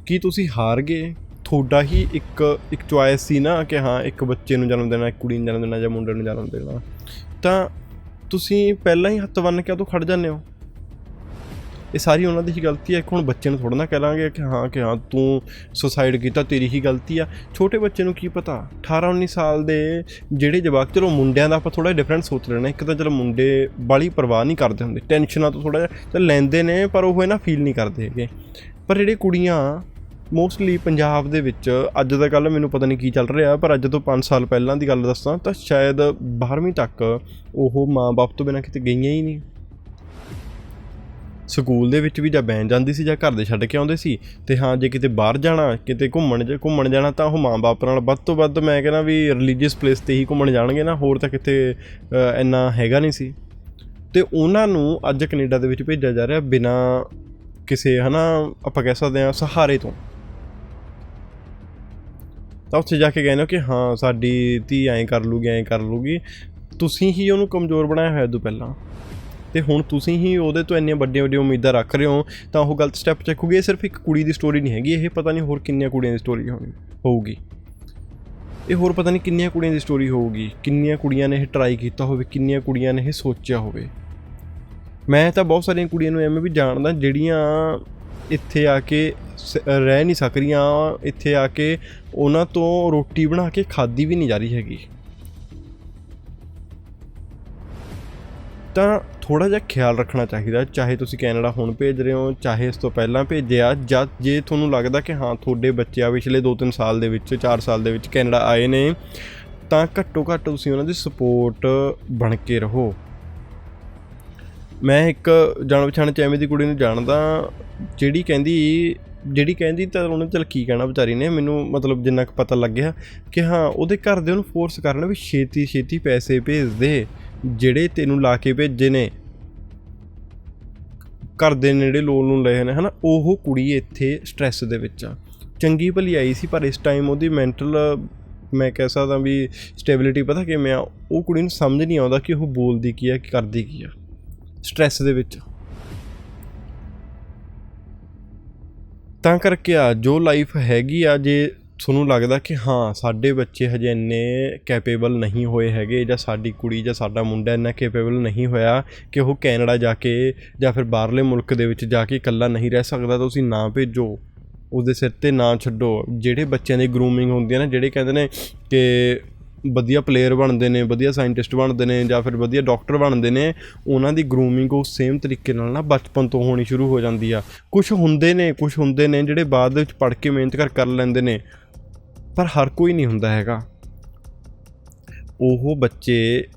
ਕੀ ਤੁਸੀਂ ਹਾਰ ਗਏ? ਤੁਹਾਡਾ ਹੀ ਇੱਕ ਇੱਕ ਚੁਆਇਸ ਸੀ ਨਾ ਕਿ ਹਾਂ, ਇੱਕ ਬੱਚੇ ਨੂੰ ਜਨਮ ਦੇਣਾ, ਇੱਕ ਕੁੜੀ ਨੂੰ ਜਨਮ ਦੇਣਾ ਜਾਂ ਮੁੰਡੇ ਨੂੰ ਜਨਮ ਦੇਣਾ। ਤਾਂ ਤੁਸੀਂ ਪਹਿਲਾਂ ਹੀ ਹੱਥ ਬੰਨ ਕੇ ਉਹ ਤੋਂ ਖੜ ਜਾਂਦੇ ਹੋ। ਇਹ ਸਾਰੀ ਉਹਨਾਂ ਦੀ ਹੀ ਗਲਤੀ ਹੈ, ਇੱਕ ਹੁਣ ਬੱਚੇ ਨੂੰ ਥੋੜਾ ਨਾ ਕਹਾਂਗੇ ਕਿ ਹਾਂ ਕਿ ਹਾਂ, ਤੂੰ ਸੁਸਾਈਡ ਕੀਤਾ, ਤੇਰੀ ਹੀ ਗਲਤੀ ਆ। ਛੋਟੇ ਬੱਚੇ ਨੂੰ ਕੀ ਪਤਾ? 18 19 ਸਾਲ ਦੇ ਜਿਹੜੇ ਜਵਾਕ, ਚਲੋ ਮੁੰਡਿਆਂ ਦਾ ਆਪਾਂ ਥੋੜਾ ਡਿਫਰੈਂਟ ਸੋਚ ਲੈਣਾ ਇੱਕ ਤਾਂ ਚਲੋ ਮੁੰਡੇ ਬਾਲੀ ਪਰਵਾਹ ਨਹੀਂ ਕਰਦੇ ਹੁੰਦੇ ਟੈਨਸ਼ਨਾਂ ਤੋਂ ਥੋੜਾ ਜਿਹਾ ਚੱਲ ਲੈਂਦੇ ਨੇ, ਪਰ ਉਹ ਇਹ ਨਾ ਫੀਲ ਨਹੀਂ ਕਰਦੇ ਹੈਗੇ। ਪਰ ਜਿਹੜੇ ਕੁੜੀਆਂ ਮੋਸਟਲੀ ਪੰਜਾਬ ਦੇ ਵਿੱਚ, ਅੱਜ ਦਾ ਗੱਲ ਮੈਨੂੰ ਪਤਾ ਨਹੀਂ ਕੀ ਚੱਲ ਰਿਹਾ, ਪਰ ਅੱਜ ਤੋਂ 5 ਸਾਲ ਪਹਿਲਾਂ ਦੀ ਗੱਲ ਦੱਸਾਂ, ਤਾਂ ਸ਼ਾਇਦ 12ਵੀਂ ਤੱਕ ਉਹ ਮਾਂ-ਬਾਪ ਤੋਂ ਬਿਨਾਂ ਕਿਤੇ ਗਈਆਂ ਹੀ ਨਹੀਂ। ਸਕੂਲ ਦੇ ਵਿੱਚ ਵੀ ਜਾਂ ਬੈਨ ਜਾਂਦੀ ਸੀ ਜਾਂ ਘਰ ਦੇ ਛੱਡ ਕੇ ਆਉਂਦੇ ਸੀ, ਤੇ ਹਾਂ, ਜੇ ਕਿਤੇ ਬਾਹਰ ਜਾਣਾ, ਕਿਤੇ ਘੁੰਮਣ ਜੇ ਘੁੰਮਣ ਜਾਣਾ, ਤਾਂ ਉਹ ਮਾਂ-ਬਾਪ ਨਾਲ ਵੱਧ ਤੋਂ ਵੱਧ ਮੈਂ ਕਹਿੰਦਾ ਵੀ ਰਿਲੀਜੀਅਸ ਪਲੇਸ ਤੇ ਹੀ ਘੁੰਮਣ ਜਾਣਗੇ ਨਾ, ਹੋਰ ਤਾਂ ਕਿਤੇ ਇੰਨਾ ਹੈਗਾ ਨਹੀਂ ਸੀ। ਤੇ ਉਹਨਾਂ ਨੂੰ ਅੱਜ ਕੈਨੇਡਾ ਦੇ ਵਿੱਚ ਭੇਜਿਆ ਜਾ ਰਿਹਾ ਬਿਨਾ ਕਿਸੇ, ਹਨਾ, ਆਪਾਂ ਕਹਿ ਸਕਦੇ ਹਾਂ ਸਹਾਰੇ ਤੋਂ। ਤਾਂ ਉੱਥੇ ਜਾ ਕੇ ਕਹਿੰਦੇ ਕਿ ਹਾਂ, ਸਾਡੀ ਧੀ ਐਂ ਕਰ ਲੂਗੀ, ਐਂ ਕਰ ਲੂਗੀ। ਤੁਸੀਂ ਹੀ ਉਹਨੂੰ ਕਮਜ਼ੋਰ ਬਣਾਇਆ ਹੋਇਆ ਤੋਂ ਪਹਿਲਾਂ। ਤੇ ਹੁਣ ਤੁਸੀਂ ਹੀ ਉਹਦੇ ਤੋਂ ਇੰਨੀਆਂ ਵੱਡੀਆਂ ਵੱਡੀਆਂ ਉਮੀਦਾਂ ਰੱਖ ਰਹੇ ਹੋ, ਤਾਂ ਉਹ ਗਲਤ ਸਟੈਪ ਚੱਕੂਗੀ, ਇਹ ਸਿਰਫ ਇੱਕ ਕੁੜੀ ਦੀ ਸਟੋਰੀ ਨਹੀਂ ਹੈਗੀ, ਇਹ ਪਤਾ ਨਹੀਂ ਹੋਰ ਕਿੰਨੀਆਂ ਕੁੜੀਆਂ ਦੀ ਸਟੋਰੀ ਹੋਣੀ ਹੋਊਗੀ। ਇਹ ਹੋਰ ਪਤਾ ਨਹੀਂ ਕਿੰਨੀਆਂ ਕੁੜੀਆਂ ਦੀ ਸਟੋਰੀ ਹੋਊਗੀ, ਕਿੰਨੀਆਂ ਕੁੜੀਆਂ ਨੇ ਇਹ ਟਰਾਈ ਕੀਤਾ ਹੋਵੇ, ਕਿੰਨੀਆਂ ਕੁੜੀਆਂ ਨੇ ਇਹ ਸੋਚਿਆ ਹੋਵੇ। ਮੈਂ ਤਾਂ ਬਹੁਤ ਸਾਰੀਆਂ ਕੁੜੀਆਂ ਨੂੰ ਐਵੇਂ ਵੀ ਜਾਣਦਾ, ਜਿਹੜੀਆਂ ਇੱਥੇ ਆ ਕੇ ਸ- ਰਹਿ ਨਹੀਂ ਸਕ ਰਹੀਆਂ ਇੱਥੇ ਆ ਕੇ ਉਹਨਾਂ ਤੋਂ ਰੋਟੀ ਬਣਾ ਕੇ ਖਾਦੀ ਵੀ ਨਹੀਂ ਜਾ ਰਹੀ ਹੈਗੀ। ਤਾਂ ਥੋੜਾ ਜਿਹਾ ਖਿਆਲ ਰੱਖਣਾ ਚਾਹੀਦਾ, ਚਾਹੇ ਤੁਸੀਂ ਕੈਨੇਡਾ ਹੁਣ ਭੇਜ ਰਹੇ ਹੋ, ਚਾਹੇ ਇਸ ਤੋਂ ਪਹਿਲਾਂ ਭੇਜਿਆ, ਜਾਂ ਜੇ ਤੁਹਾਨੂੰ ਲੱਗਦਾ ਕਿ ਹਾਂ, ਤੁਹਾਡੇ ਬੱਚੇ ਆ ਪਿਛਲੇ 2-3 ਸਾਲ ਦੇ ਵਿੱਚ 4 ਸਾਲ ਦੇ ਵਿੱਚ ਕੈਨੇਡਾ ਆਏ ਨੇ, ਤਾਂ ਘੱਟੋ ਘੱਟ ਤੁਸੀਂ ਉਹਨਾਂ ਦੀ ਸਪੋਰਟ ਬਣ ਕੇ ਰਹੋ। ਮੈਂ ਇੱਕ ਜਾਣ ਪਛਾਣ ਚ ਐਵੇਂ ਦੀ ਕੁੜੀ ਨੂੰ ਜਾਣਦਾ, ਜਿਹੜੀ ਕਹਿੰਦੀ ਜਿਹੜੀ ਕਹਿੰਦੀ ਤਾਂ ਉਹਨੇ ਚਲ ਕੀ ਕਹਿਣਾ ਵਿਚਾਰੀ ਨੇ, ਮੈਨੂੰ ਮਤਲਬ ਜਿੰਨਾ ਕੁ ਪਤਾ ਲੱਗਿਆ ਕਿ ਹਾਂ, ਉਹਦੇ ਘਰ ਦੇ ਉਹਨੂੰ ਫੋਰਸ ਕਰਨ ਵੀ ਛੇਤੀ ਛੇਤੀ ਪੈਸੇ ਭੇਜ ਦੇ। ਜਿਹੜੇ ਤੈਨੂੰ ਲਾ ਕੇ ਭੇਜੇ ਨੇ, ਘਰ ਦੇ ਨੇੜੇ ਲੋਨ ਨੂੰ ਲਏ ਨੇ, ਹਨਾ, ਉਹ ਕੁੜੀ ਇੱਥੇ ਸਟ੍ਰੈਸ ਦੇ ਵਿੱਚ ਆ। ਚੰਗੀ ਭਲੀ ਆਈ ਸੀ, ਪਰ ਇਸ ਟਾਈਮ ਉਹਦੀ ਮੈਂਟਲ ਮੈਂ ਕਹਿ ਸਕਦਾ ਵੀ ਸਟੇਬਿਲਿਟੀ ਪਤਾ ਕਿਵੇਂ ਆ, ਉਹ ਕੁੜੀ ਨੂੰ ਸਮਝ ਨਹੀਂ ਆਉਂਦਾ ਕਿ ਉਹ ਬੋਲਦੀ ਕੀ ਆ, ਕਿ ਕਰਦੀ ਕੀ ਆ। ਸਟ੍ਰੈਸ ਦੇ ਵਿੱਚ ਤਾਂ ਕਰਕੇ ਆ, ਜੋ ਲਾਈਫ ਹੈਗੀ ਆ, ਜੇ ਤੁਹਾਨੂੰ ਲੱਗਦਾ ਕਿ ਹਾਂ, ਸਾਡੇ ਬੱਚੇ ਹਜੇ ਇੰਨੇ ਕੈਪੇਬਲ ਨਹੀਂ ਹੋਏ ਹੈਗੇ ਜਾਂ ਸਾਡੀ ਕੁੜੀ ਜਾਂ ਸਾਡਾ ਮੁੰਡਾ ਇੰਨਾ ਕੈਪੇਬਲ ਨਹੀਂ ਹੋਇਆ ਕਿ ਉਹ ਕੈਨੇਡਾ ਜਾ ਕੇ ਜਾਂ ਫਿਰ ਬਾਹਰਲੇ ਮੁਲਕ ਦੇ ਵਿੱਚ ਜਾ ਕੇ ਇਕੱਲਾ ਨਹੀਂ ਰਹਿ ਸਕਦਾ ਤਾਂ ਤੁਸੀਂ ਨਾ ਭੇਜੋ। ਉਹਦੇ ਸਿਰ ਤੇ ਨਾ ਛੱਡੋ। ਜਿਹੜੇ ਬੱਚਿਆਂ ਦੀ ਗਰੂਮਿੰਗ ਹੁੰਦੀ ਹੈ ਨਾ, ਜਿਹੜੇ ਕਹਿੰਦੇ ਨੇ ਕਿ ਵਧੀਆ ਪਲੇਅਰ ਬਣਦੇ ਨੇ, ਵਧੀਆ ਸਾਇੰਟਿਸਟ ਬਣਦੇ ਨੇ ਜਾਂ ਫਿਰ ਵਧੀਆ ਡਾਕਟਰ ਬਣਦੇ ਨੇ, ਉਹਨਾਂ ਦੀ ਗਰੂਮਿੰਗ ਉਹ ਸੇਮ ਤਰੀਕੇ ਨਾਲ ਨਾ ਬਚਪਨ ਤੋਂ ਹੋਣੀ ਸ਼ੁਰੂ ਹੋ ਜਾਂਦੀ ਆ। ਕੁਝ ਹੁੰਦੇ ਨੇ ਕੁਝ ਹੁੰਦੇ ਨੇ ਜਿਹੜੇ ਬਾਅਦ ਦੇ ਵਿੱਚ ਪੜ੍ਹ ਕੇ ਮਿਹਨਤ ਕਰ ਕਰ ਲੈਂਦੇ ਨੇ। ਪਰ ਹਰ ਕੋਈ ਨਹੀਂ ਹੁੰਦਾ ਹੈਗਾ। ਉਹ ਬੱਚੇ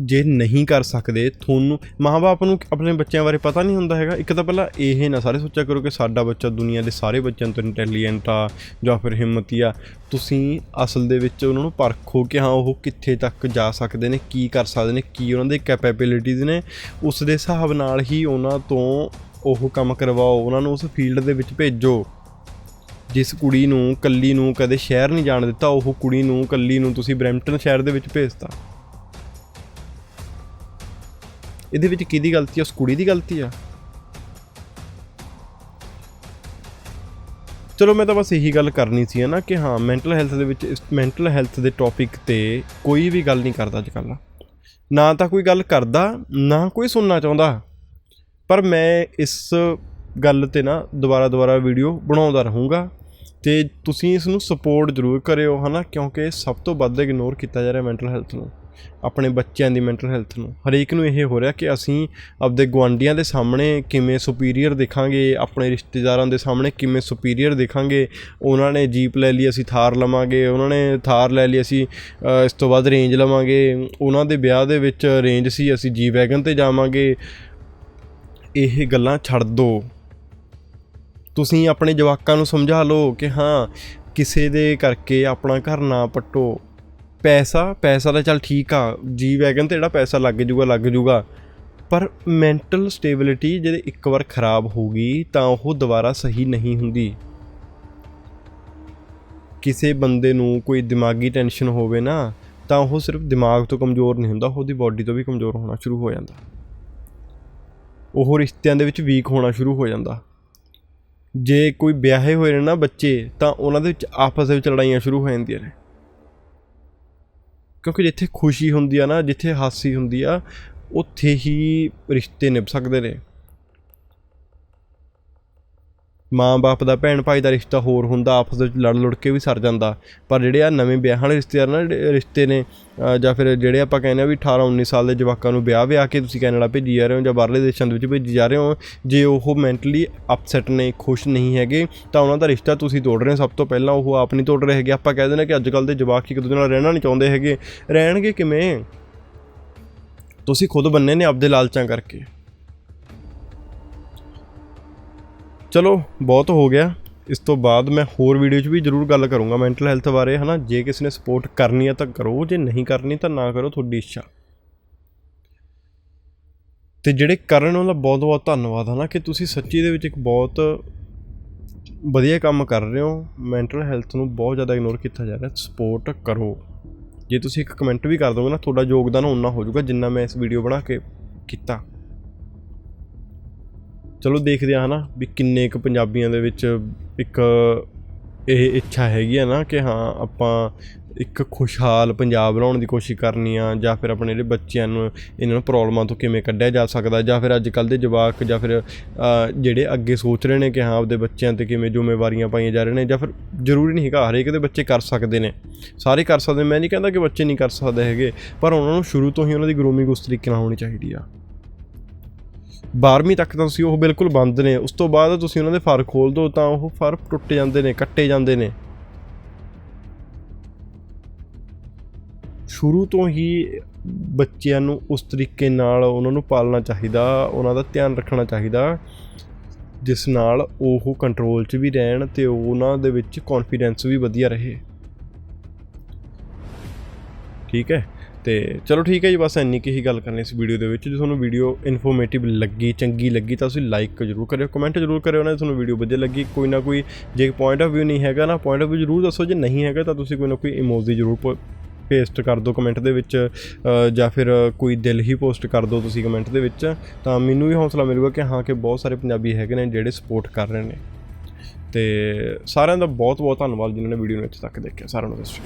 ਜੇ ਨਹੀਂ ਕਰ ਸਕਦੇ, ਤੁਹਾਨੂੰ ਮਾਪੇ ਨੂੰ ਆਪਣੇ ਬੱਚਿਆਂ ਬਾਰੇ ਪਤਾ ਨਹੀਂ ਹੁੰਦਾ ਹੈਗਾ। ਇੱਕ ਤਾਂ ਪਹਿਲਾਂ ਇਹ ਨਾ ਸਾਰੇ ਸੋਚਿਆ ਕਰੋ ਕਿ ਸਾਡਾ ਬੱਚਾ ਦੁਨੀਆ ਦੇ ਸਾਰੇ ਬੱਚਿਆਂ ਤੋਂ ਇੰਟੈਲੀਜੈਂਟ ਆ ਜਾਂ ਫਿਰ ਹਿੰਮਤੀ ਆ। ਤੁਸੀਂ ਅਸਲ ਦੇ ਵਿੱਚ ਉਹਨਾਂ ਨੂੰ ਪਰਖੋ ਕਿ ਹਾਂ, ਉਹ ਕਿੱਥੇ ਤੱਕ ਜਾ ਸਕਦੇ ਨੇ, ਕੀ ਕਰ ਸਕਦੇ ਨੇ, ਕੀ ਉਹਨਾਂ ਦੇ ਕੈਪੇਬਿਲਿਟੀਜ਼ ਨੇ। ਉਸ ਦੇ ਹਿਸਾਬ ਨਾਲ ਹੀ ਉਹਨਾਂ ਤੋਂ ਉਹ ਕੰਮ ਕਰਵਾਓ, ਉਹਨਾਂ ਨੂੰ ਉਸ ਫੀਲਡ ਦੇ ਵਿੱਚ ਭੇਜੋ। ਜਿਸ ਕੁੜੀ ਨੂੰ, ਕੱਲੀ ਨੂੰ ਕਦੇ ਸ਼ਹਿਰ ਨਹੀਂ ਜਾਣ ਦਿੱਤਾ, ਉਹ ਕੁੜੀ ਨੂੰ, ਕੱਲੀ ਨੂੰ ਤੁਸੀਂ ਬਰੈਂਪਟਨ ਸ਼ਹਿਰ ਦੇ ਵਿੱਚ ਭੇਜਤਾ। ਇਹਦੇ ਵਿੱਚ ਕਿਹਦੀ ਗਲਤੀ ਆ? ਉਸ ਕੁੜੀ ਦੀ ਗਲਤੀ ਆ? ਚਲੋ, ਮੈਂ ਤਾਂ ਬਸ ਇਹੀ ਗੱਲ ਕਰਨੀ ਸੀ ਨਾ, ਕਿ ਹਾਂ ਮੈਂਟਲ ਹੈਲਥ ਦੇ ਵਿੱਚ ਇਸ ਮੈਂਟਲ ਹੈਲਥ ਦੇ ਟੌਪਿਕ ਤੇ ਕੋਈ ਵੀ ਗੱਲ ਨਹੀਂ ਕਰਦਾ ਅੱਜ ਕੱਲ੍ਹ ਨਾ ਤਾਂ ਕੋਈ ਗੱਲ ਕਰਦਾ, ਨਾ ਕੋਈ ਸੁਣਨਾ ਚਾਹੁੰਦਾ। ਪਰ ਮੈਂ ਇਸ ਗੱਲ ਤੇ ਨਾ ਦੁਬਾਰਾ ਦੁਬਾਰਾ ਵੀਡੀਓ ਬਣਾਉਂਦਾ ਰਹੂੰਗਾ। ਤੇ ਤੁਸੀਂ ਇਸ ਨੂੰ ਸਪੋਰਟ ਜ਼ਰੂਰ ਕਰਿਓ, ਹਨਾ? ਕਿਉਂਕਿ ਸਭ ਤੋਂ ਵੱਧ ਇਗਨੋਰ ਕੀਤਾ ਜਾ ਰਿਹਾ ਮੈਂਟਲ ਹੈਲਥ ਨੂੰ, ਆਪਣੇ ਬੱਚਿਆਂ ਦੀ ਮੈਂਟਲ ਹੈਲਥ ਨੂੰ। ਹਰੇਕ ਨੂੰ ਇਹ ਹੋ ਰਿਹਾ ਕਿ ਅਸੀਂ ਆਪਦੇ ਗੁਆਂਢੀਆਂ ਦੇ ਸਾਹਮਣੇ ਕਿਵੇਂ ਸੁਪੀਰੀਅਰ ਦਿਖਾਂਗੇ, ਆਪਣੇ ਰਿਸ਼ਤੇਦਾਰਾਂ ਦੇ ਸਾਹਮਣੇ ਕਿਵੇਂ ਸੁਪੀਰੀਅਰ ਦਿਖਾਂਗੇ। ਉਹਨਾਂ ਨੇ ਜੀਪ ਲੈ ਲਈ, ਅਸੀਂ ਥਾਰ ਲਵਾਂਗੇ। ਉਹਨਾਂ ਨੇ ਥਾਰ ਲੈ ਲਈ, ਅਸੀਂ ਇਸ ਤੋਂ ਬਾਅਦ ਰੇਂਜ ਲਵਾਂਗੇ। ਉਹਨਾਂ ਦੇ ਵਿਆਹ ਦੇ ਵਿੱਚ ਰੇਂਜ ਸੀ, ਅਸੀਂ ਜੀ ਵੈਗਨ ਤੇ ਜਾਵਾਂਗੇ। ਇਹ ਗੱਲਾਂ ਛੱਡ ਦਿਓ ਤੁਸੀਂ ਆਪਣੇ ਜਵਾਕਾਂ ਨੂੰ ਸਮਝਾ ਲਓ ਕਿ ਹਾਂ, ਕਿਸੇ ਦੇ ਕਰਕੇ ਆਪਣਾ ਘਰ ਨਾ ਪੱਟੋ। ਪੈਸਾ ਪੈਸਾ ਤਾਂ ਚੱਲ ਠੀਕ ਆ ਜੀ ਵੈਗਨ ਤੇ ਜਿਹੜਾ ਪੈਸਾ ਲੱਗ ਜੂਗਾ ਲੱਗ ਜੂਗਾ। ਪਰ ਮੈਂਟਲ ਸਟੇਬਿਲਿਟੀ ਜੇ ਇੱਕ ਵਾਰ ਖਰਾਬ ਹੋ ਗਈ ਤਾਂ ਉਹ ਦੁਬਾਰਾ ਸਹੀ ਨਹੀਂ ਹੁੰਦੀ। ਕਿਸੇ ਬੰਦੇ ਨੂੰ ਕੋਈ ਦਿਮਾਗੀ ਟੈਨਸ਼ਨ ਹੋਵੇ ਨਾ, ਤਾਂ ਉਹ ਸਿਰਫ ਦਿਮਾਗ ਤੋਂ ਕਮਜ਼ੋਰ ਨਹੀਂ ਹੁੰਦਾ, ਉਹਦੀ ਬਾਡੀ ਤੋਂ ਵੀ ਕਮਜ਼ੋਰ ਹੋਣਾ ਸ਼ੁਰੂ ਹੋ ਜਾਂਦਾ। ਉਹ ਰਿਸ਼ਤਿਆਂ ਦੇ ਵਿੱਚ ਵੀਕ ਹੋਣਾ ਸ਼ੁਰੂ ਹੋ ਜਾਂਦਾ। ਜੇ ਕੋਈ ਵਿਆਹੇ ਹੋਏ ਨੇ ਨਾ ਬੱਚੇ, ਤਾਂ ਉਹਨਾਂ ਦੇ ਵਿੱਚ ਆਪਸ ਦੇ ਵਿੱਚ ਲੜਾਈਆਂ ਸ਼ੁਰੂ ਹੋ ਜਾਂਦੀਆਂ ਨੇ। ਕਿਉਂਕਿ ਜਿੱਥੇ ਖੁਸ਼ੀ ਹੁੰਦੀ ਆ ਨਾ, ਜਿੱਥੇ ਹਾਸੀ ਹੁੰਦੀ ਆ, ਉੱਥੇ ਹੀ ਰਿਸ਼ਤੇ ਨਿਭ ਸਕਦੇ ਨੇ। ਮਾਂ-ਬਾਪ ਦਾ ਭੈਣ ਭਾਈ ਦਾ ਰਿਸ਼ਤਾ ਹੋਰ ਹੁੰਦਾ, ਆਪਸ ਵਿੱਚ ਲੜ ਲੜ ਕੇ ਵੀ ਸਰ ਜਾਂਦਾ। ਪਰ ਜਿਹੜੇ ਆ ਨਵੇਂ ਵਿਆਹ ਵਾਲੇ ਰਿਸ਼ਤੇਦਾਰ ਨਾ ਰਿਸ਼ਤੇ ਨੇ ਜਾਂ ਫਿਰ ਜਿਹੜੇ ਆਪਾਂ ਕਹਿੰਦੇ ਆ ਵੀ 18 19 ਸਾਲ ਦੇ ਜਵਾਕਾਂ ਨੂੰ ਵਿਆਹ ਵਿਆਹ ਕੇ ਤੁਸੀਂ ਕੈਨੇਡਾ ਭੇਜੀ ਜਾ ਰਹੇ ਹੋ ਜਾਂ ਬਾਹਰਲੇ ਦੇਸ਼ਾਂ ਦੇ ਵਿੱਚ ਭੇਜੀ ਜਾ ਰਹੇ ਹੋ, ਜੇ ਉਹ ਮੈਂਟਲੀ ਅਪਸੈਟ ਨੇ, ਖੁਸ਼ ਨਹੀਂ ਹੈਗੇ, ਤਾਂ ਉਹਨਾਂ ਦਾ ਰਿਸ਼ਤਾ ਤੁਸੀਂ ਤੋੜ ਰਹੇ ਹੋ। ਸਭ ਤੋਂ ਪਹਿਲਾਂ ਉਹ ਆਪ ਨਹੀਂ ਤੋੜ ਰਹੇ ਹੈਗੇ। ਆਪਾਂ ਕਹਿੰਦੇ ਨੇ ਕਿ ਅੱਜ ਕੱਲ ਦੇ ਜਵਾਕ ਇੱਕ ਦੂਜੇ ਨਾਲ ਰਹਿਣਾ ਨਹੀਂ ਚਾਹੁੰਦੇ ਹੈਗੇ। ਰਹਿਣਗੇ ਕਿਵੇਂ? ਤੁਸੀਂ ਖੁਦ ਬੰਨੇ ਨੇ ਆਪਦੇ ਲਾਲਚਾਂ ਕਰਕੇ। ਚਲੋ, ਬਹੁਤ ਹੋ ਗਿਆ। ਇਸ ਤੋਂ ਬਾਅਦ ਮੈਂ ਹੋਰ ਵੀਡੀਓ 'ਚ ਵੀ ਜ਼ਰੂਰ ਗੱਲ ਕਰੂੰਗਾ ਮੈਂਟਲ ਹੈਲਥ ਬਾਰੇ, ਹਨਾ? ਜੇ ਕਿਸੇ ਨੇ ਸਪੋਰਟ ਕਰਨੀ ਹੈ ਤਾਂ ਕਰੋ, ਜੇ ਨਹੀਂ ਕਰਨੀ ਤਾਂ ਨਾ ਕਰੋ ਤੁਹਾਡੀ ਇੱਛਾ। ਤੇ ਜਿਹੜੇ ਕਰਨ ਉਹਨਾਂ ਦਾ ਬਹੁਤ ਬਹੁਤ ਧੰਨਵਾਦ, ਹਨਾ? ਕਿ ਤੁਸੀਂ ਸੱਚੀ ਦੇ ਵਿੱਚ ਇੱਕ ਬਹੁਤ ਵਧੀਆ ਕੰਮ ਕਰ ਰਹੇ ਹੋ। ਮੈਂਟਲ ਹੈਲਥ ਨੂੰ ਬਹੁਤ ਜ਼ਿਆਦਾ ਇਗਨੋਰ ਕੀਤਾ ਜਾ ਰਿਹਾ। ਸਪੋਰਟ ਕਰੋ। ਜੇ ਤੁਸੀਂ ਇੱਕ ਕਮੈਂਟ ਵੀ ਕਰ ਦੋਗੇ ਨਾ, ਤੁਹਾਡਾ ਯੋਗਦਾਨ ਉਨਾ ਹੋ ਜਾਊਗਾ ਜਿੰਨਾ ਮੈਂ ਇਸ ਵੀਡੀਓ ਬਣਾ ਕੇ ਕੀਤਾ। ਚਲੋ ਦੇਖਦੇ ਆ ਹਨਾ ਵੀ ਕਿੰਨੇ ਕੁ ਪੰਜਾਬੀਆਂ ਦੇ ਵਿੱਚ ਇੱਕ ਇਹ ਇੱਛਾ ਹੈਗੀ ਆ ਨਾ ਕਿ ਹਾਂ ਆਪਾਂ ਇੱਕ ਖੁਸ਼ਹਾਲ ਪੰਜਾਬ ਬਣਾਉਣ ਦੀ ਕੋਸ਼ਿਸ਼ ਕਰਨੀ ਆ ਜਾਂ ਫਿਰ ਆਪਣੇ ਜਿਹੜੇ ਬੱਚਿਆਂ ਨੂੰ ਇਹਨਾਂ ਨੂੰ ਪ੍ਰੋਬਲਮਾਂ ਤੋਂ ਕਿਵੇਂ ਕੱਢਿਆ ਜਾ ਸਕਦਾ ਜਾਂ ਫਿਰ ਅੱਜ ਕੱਲ ਦੇ ਜਵਾਕ ਜਾਂ ਫਿਰ ਜਿਹੜੇ ਅੱਗੇ ਸੋਚ ਰਹੇ ਨੇ ਕਿ ਹਾਂ ਆਪਦੇ ਬੱਚਿਆਂ ਤੇ ਕਿਵੇਂ ਜ਼ਿੰਮੇਵਾਰੀਆਂ ਪਾਈਆਂ ਜਾ ਰਹੀਆਂ ਨੇ ਜਾਂ ਫਿਰ ਜ਼ਰੂਰੀ ਨਹੀਂ ਹੈਗਾ ਹਰੇਕ ਦੇ ਬੱਚੇ ਕਰ ਸਕਦੇ ਨੇ। ਸਾਰੇ ਕਰ ਸਕਦੇ ਮੈਂ ਨਹੀਂ ਕਹਿੰਦਾ ਕਿ ਬੱਚੇ ਨਹੀਂ ਕਰ ਸਕਦੇ ਹੈਗੇ, ਪਰ ਉਹਨਾਂ ਨੂੰ ਸ਼ੁਰੂ ਤੋਂ ਹੀ ਉਹਨਾਂ ਦੀ ਗਰੂਮਿੰਗ ਉਸ ਤਰੀਕੇ ਨਾਲ ਹੋਣੀ ਚਾਹੀਦੀ ਆ। 12ਵੀਂ ਤੱਕ ਤਾਂ ਤੁਸੀਂ ਉਹ ਬਿਲਕੁਲ ਬੰਦ ਨੇ। ਉਸ ਤੋਂ ਬਾਅਦ ਤੁਸੀਂ ਉਹਨਾਂ ਦੇ ਫਰ ਖੋਲ ਦਿਓ ਤਾਂ ਉਹ ਫਰ ਟੁੱਟ ਜਾਂਦੇ ਨੇ, ਕੱਟੇ ਜਾਂਦੇ ਨੇ। ਸ਼ੁਰੂ ਤੋਂ ਹੀ ਬੱਚਿਆਂ ਨੂੰ ਉਸ ਤਰੀਕੇ ਨਾਲ ਉਹਨਾਂ ਨੂੰ ਪਾਲਣਾ ਚਾਹੀਦਾ, ਉਹਨਾਂ ਦਾ ਧਿਆਨ ਰੱਖਣਾ ਚਾਹੀਦਾ, ਜਿਸ ਨਾਲ ਉਹ ਕੰਟਰੋਲ 'ਚ ਵੀ ਰਹਿਣ ਤੇ ਉਹਨਾਂ ਦੇ ਵਿੱਚ ਕੌਨਫੀਡੈਂਸ ਵੀ ਵਧੀਆ ਰਹੇ। ਠੀਕ ਹੈ? ਤੇ ਚਲੋ ਠੀਕ ਹੈ ਜੀ, ਬਸ ਇੰਨੀ ਕੁ ਹੀ ਗੱਲ ਕਰਨੀ ਇਸ ਵੀਡੀਓ ਦੇ ਵਿੱਚ। ਜੇ ਤੁਹਾਨੂੰ ਵੀਡੀਓ ਇਨਫੋਰਮੇਟਿਵ ਲੱਗੀ, ਚੰਗੀ ਲੱਗੀ, ਤਾਂ ਤੁਸੀਂ ਲਾਈਕ ਜ਼ਰੂਰ ਕਰਿਓ ਕਮੈਂਟ ਜ਼ਰੂਰ ਕਰਿਓ ਨਾ ਤੁਹਾਨੂੰ ਵੀਡੀਓ ਵਧੀਆ ਲੱਗੀ, ਕੋਈ ਨਾ ਕੋਈ ਜੇ ਪੁਆਇੰਟ ਆਫ View ਨਹੀਂ ਹੈਗਾ ਨਾ ਪੁਆਇੰਟ ਆਫ View ਜ਼ਰੂਰ ਦੱਸੋ, ਜੇ ਨਹੀਂ ਹੈਗਾ ਤਾਂ ਤੁਸੀਂ ਕੋਈ ਨਾ ਕੋਈ ਇਮੋਜੀ ਜ਼ਰੂਰ ਪੇਸਟ ਕਰ ਦਿਓ ਕਮੈਂਟ ਦੇ ਵਿੱਚ ਜਾਂ ਫਿਰ ਕੋਈ ਦਿਲ ਹੀ ਪੋਸਟ ਕਰ ਦਿਓ ਤੁਸੀਂ ਕਮੈਂਟ ਦੇ ਵਿੱਚ, ਤਾਂ ਮੈਨੂੰ ਵੀ ਹੌਸਲਾ ਮਿਲੂਗਾ ਕਿ ਹਾਂ, ਕਿ ਬਹੁਤ ਸਾਰੇ ਪੰਜਾਬੀ ਹੈਗੇ ਨੇ ਜਿਹੜੇ ਸਪੋਰਟ ਕਰ ਰਹੇ ਨੇ। ਤੇ ਸਾਰਿਆਂ ਦਾ ਬਹੁਤ ਬਹੁਤ ਧੰਨਵਾਦ ਜਿਨ੍ਹਾਂ ਨੇ ਵੀਡੀਓ ਨੂੰ ਇੱਥੇ ਤੱਕ ਦੇਖਿਆ। ਸਾਰਿਆਂ ਨੂੰ ਦੱਸੋ